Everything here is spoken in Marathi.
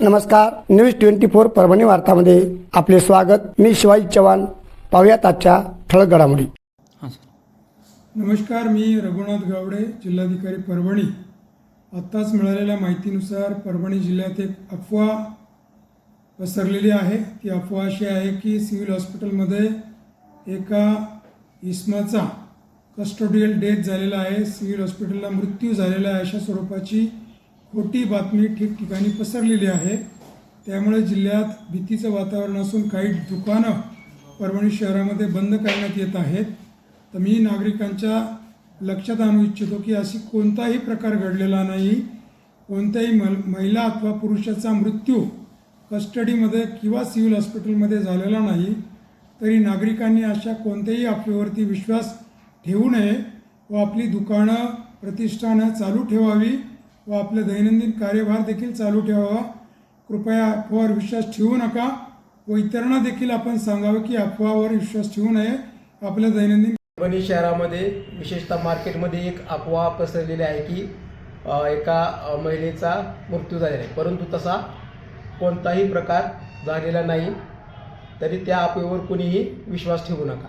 नमस्कार न्यूज ट्वेंटी फोर परभणी वार्तामध्ये आपले स्वागत. मी शिवाजी चव्हाण. पाहुयात आजच्या ठळक घडामोडी. हां सर नमस्कार मी रघुनाथ गावडे जिल्हाधिकारी परभणी. आत्ताच मिळालेल्या माहितीनुसार परभणी जिल्ह्यात एक अफवा पसरलेली आहे. ती अफवा अशी आहे की सिव्हिल हॉस्पिटलमध्ये एका इसमाचा कस्टोडियल डेथ झालेला आहे. सिव्हिल हॉस्पिटलला मृत्यू झालेला आहे अशा स्वरूपाची खोटी बातमी ठिकठिकाणी पसरलेली आहे. त्यामुळे जिल्ह्यात भीतीचं वातावरण असून काही दुकानं परभणी शहरामध्ये बंद करण्यात येत आहेत. तर मी नागरिकांच्या लक्षात आणू इच्छितो की अशी कोणताही प्रकार घडलेला नाही. कोणत्याही मल महिला अथवा पुरुषाचा मृत्यू कस्टडीमध्ये किंवा सिव्हिल हॉस्पिटलमध्ये झालेला नाही. तरी नागरिकांनी अशा कोणत्याही अफवेवरती विश्वास ठेवू नये व आपली दुकानं प्रतिष्ठानं चालू ठेवावी व आपलं दैनंदिन कार्यभार देखील चालू ठेवावा. कृपया अफवावर विश्वास ठेवू नका व इतरांना देखील आपण सांगावं की अफवावर विश्वास ठेवू नये. आपल्या दैनंदिन परभणी शहरामध्ये विशेषतः मार्केटमध्ये एक अफवा पसरलेली आहे की एका महिलेचा मृत्यू झालेला आहे. परंतु तसा कोणताही प्रकार झालेला नाही. तरी त्या अफवेवर कुणीही विश्वास ठेवू नका.